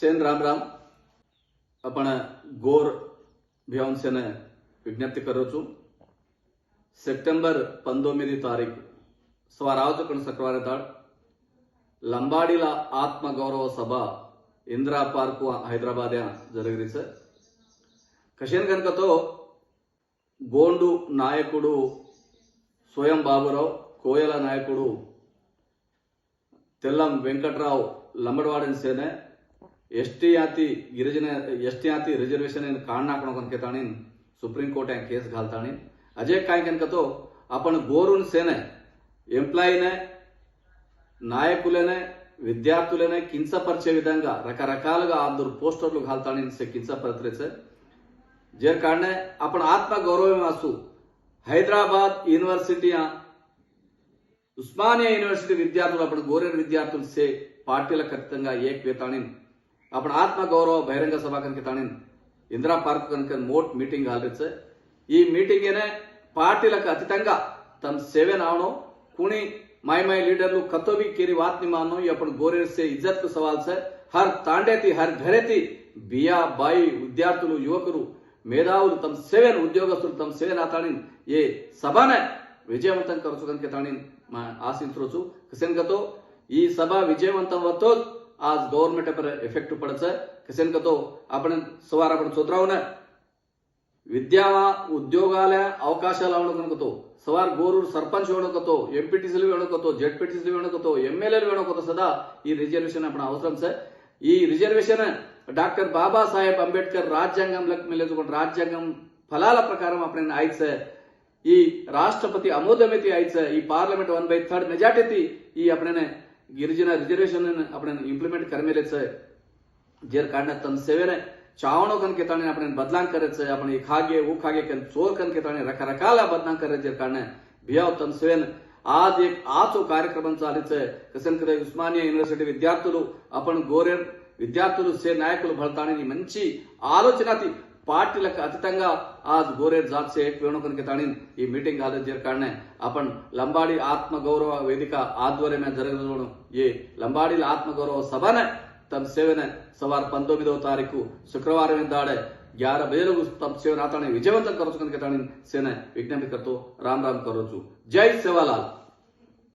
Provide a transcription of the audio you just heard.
સેન રામ રામ પણ ગોર ભ્યવંશને విజ్ఞప్తి కరొచ్చు సెప్టెంబర్ పంతొమ్మిది తారీఖు స్వరాజకుడు సక్రవారి దాడ్ లంబాడిల ఆత్మగౌరవ సభ ఇందిరా పార్కు హైదరాబాద్ జరిగింది సార్ కషన్ కనుకతో గోండు నాయకుడు స్వయం బాబురావు కోయల నాయకుడు తెల్లం వెంకట్రావు లంబడవాడని సేనే ಎಷ್ಟೇ ಆತಿ ಗಿರಿಜನ ಎಷ್ಟೇ ಆತಿ ರಿಸರ್ವೇಶನ್ ಏನು ಕಾರಣ ಹಾಕೊಂಡು ಕೇತಾಣಿನ್ ಸುಪ್ರೀಂ ಕೋರ್ಟ್ ಹೆಂಗೆ ಕೇಸ್ ಘಾಲ್ತಾಣಿನ್ ಅಜೇ ಕಾಯ್ ಕನ್ಕತೋ आपण గోరున్ సేనే ఎంప్లాయీనే నాయకులనే విద్యార్థులనే కించపరిచే విధంగా రకరకాలుగా అందరు పోస్టర్లు కాల్తాని కించపరిచేసే జర్ కారణే అప్పుడు ఆత్మ గౌరవం అసు హైదరాబాద్ యూనివర్సిటీ ఉస్మానియా యూనివర్సిటీ విద్యార్థులు అప్పుడు గోరేరు విద్యార్థులు సే పార్టీల ఖచ్చితంగా ఏక్ వేతాణిని આપણા આત્મગૌરવ ಬಹಿರಂಗ ಸಭಾ ಕನಕ ತಾಣಿನ ఇందిరా పార్క్ కనుక మోట్ మీటింగ్ ఆల్రెడీ ఈ మీటింగేనే పార్టీలకు అతీతంగా తమ సేవే నావడం కుణి మై మై లీడర్లు కతోబి కేరి వాత్ నిమాను ఎప్పుడు గోరేసే ఇజ్జత్కు సవాల్ సార్ హర్ తాండేతి హర్ ఘరేతి బియా బాయి విద్యార్థులు యువకులు మేధావులు తమ సేవేన ఉద్యోగస్తులు తమ సేవేన తాణిన్ ఏ సభాన విజయవంతం కరచు కనుక తాణిన్ ఆశించవచ్చు కిసన్ గతో ఈ సభ విజయవంతం వతో आज गवर्नमेंट पर इफेक्ट पड़च किसन कतो अपन सवार अपन चोत्रावन విద్యా ఉద్యోగాల అవకాశాలు ఇవ్వడంతో సవార్ గోరూరు సర్పంచ్ ఇవ్వడంతో ఎంపీటీసీలు ఇవ్వడంతో జెడ్పీటీసీలు ఇవ్వడంతో ఎమ్మెల్యేలు ఇవ్వడంతో సదా ఈ రిజర్వేషన్ అప్పుడు అవసరం సార్ ఈ రిజర్వేషన్ డాక్టర్ బాబాసాహెబ్ అంబేద్కర్ రాజ్యాంగంలోకి మెల్లెత్తుకుంటే రాజ్యాంగం ఫలాల ప్రకారం అప్పుడు అయితే సార్ ఈ రాష్ట్రపతి అమోదమైతే అయితే ఈ parliament one by third majority ఈ అప్పుడైనా ಗಿರಿಜನ ರಿಸರ್ವೇಶನ್ આપણે ઇમ્પ્લિમેન્ટ કરમેલે છે. જેર કારણે તમ સેવેને ચાવણો કન કે તાણે આપણે બદલાણ કરે છે. આપણે ખાગે ઉ ખાગે કે ચોર કન કે તાણે રખા રખાલા બદલાણ કરે જેર કારણે ભિયાવ તમ સેવેન આજ એક આચો કાર્યક્રમ ચાલે છે. કસન કરે ઉસ્માનિયા યુનિવર્સિટી વિદ્યાર્થીઓ આપણ ગોરેર విద్యార్థులు సే నాయకులు భరతాణిని మంచి ఆలోచన పార్టీలకు అతీతంగా आज गोरे जात से एक ఈ మీటింగ్ హాజరు కారణే आपण లంబాడి ఆత్మ గౌరవ వేదిక ఆధ్వర్యమే జరగడం ఈ లంబాడీల ఆత్మ గౌరవ సభనే తమ సేవనే సవార్ పంతొమ్మిదవ తారీఖు శుక్రవారం దాడే ಯಾರ ಬೇರೆಗೂ ತಮ್ಮ ಸೇವೆ ಆತನೇ ವಿಜಯವಂತ ಕರೋಚು ಕನಕ సేన ಸೇನೆ ವಿಜ್ಞಾಪಿಕರ್ತು రామ్ ರಾಮ್ ಕರೋಚು ಜೈ ಸೇವಾಲಾಲ್